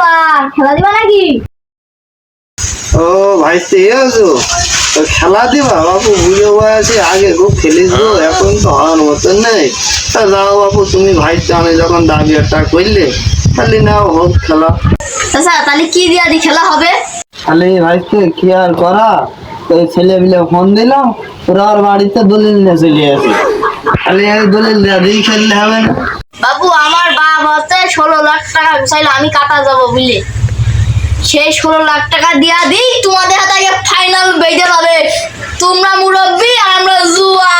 ব্যাপার খেলা দিবা নাকি? ও ভাই তেয়ে আছো? তো খেলা দিবা? বাপু বুঝে বয়সে আগে খুব খেলিস গো এখন তো হওয়ার মতন নেই। তা যাও বাপু তুমি ভাই যখন দাবি একটা করলে খালি নাও হোক খেলা। চাচা তাহলে কি দিয়া দি খেলা হবে? ভাইকে কি আর করা? ওই ছেলে মিলে ফোন দিলাম ওরা ওর বাড়িতে দলিল নিয়ে চলে আসে। এই দলিল দিয়ে খেললে হবে না। বাবু আমার বাপ হচ্ছে ষোলো লাখ টাকা চাইলে আমি কাটা যাব বুঝলে? সেই ষোলো লাখ টাকা দিয়া দিই, তোমাদের হাতে আগে ফাইনাল বেজে যাবে তোমরা মুরব্বি আর আমরা জুয়া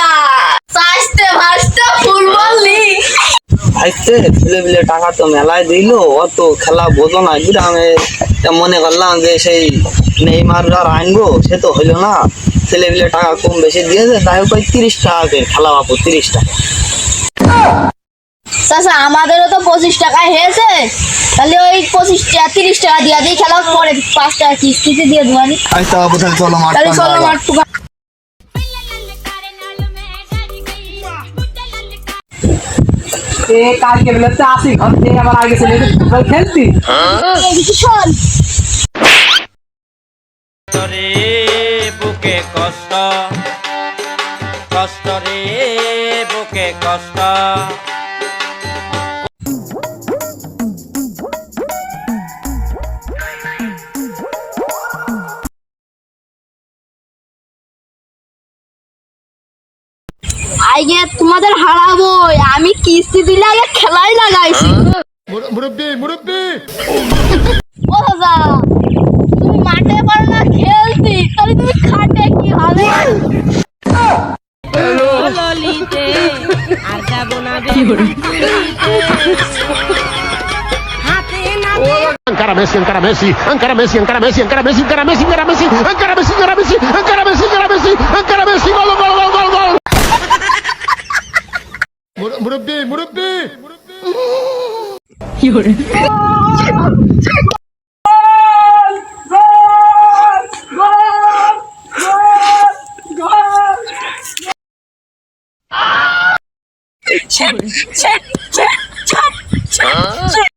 চাইতে ভাসতে ফুটবল লিগ ভাইতে ছেলে মিলে টাকা তো মেলায় দিল, অত খেলা বোঝো না। গ্রামে মনে করলাম যে সেই নেইমার আর আনব সে তো হইল না। ছেলে মিলে টাকা কম বেশি দিয়েছে তাই ওই তিরিশ টাকা খেলা বাপু তিরিশ টাকা। চাচা আমাদেরও তো পঁচিশ টাকায় হয়েছে। তাহলে ওই পঁচিশ টাকা তিরিশ টাকা দিয়ে দিই খেলা পরে পাঁচ টাকা কিস্তিতে দিয়ে দেবো আমি। তাহলে চলো মাঠ তাহলে চলো মাঠ টুকা এ কালকে বেলাতে আসি ঘর থেকে আবার আগে চলে ফুটবল খেলতি? শোন। রে বুকে কষ্ট। কষ্ট রে বুকে কষ্ট। আগে তোমাদের হারাবো আমি কিস্তি দিলে আগে খেলাই লাগাইছি মুরব্বি মুরব্বি ও দাদা তুমি মাঠে পারো না খেলতি তাহলে তুমি খাটে কি হবে Encara Messi, encara Messi, encara Messi, encara Messi, encara Messi, encara Messi, encara Messi, encara Messi, encara Messi, encara Messi, 무릎, 무릎비, 무릎비! 이걸. 책, 책, 책, 책, 책.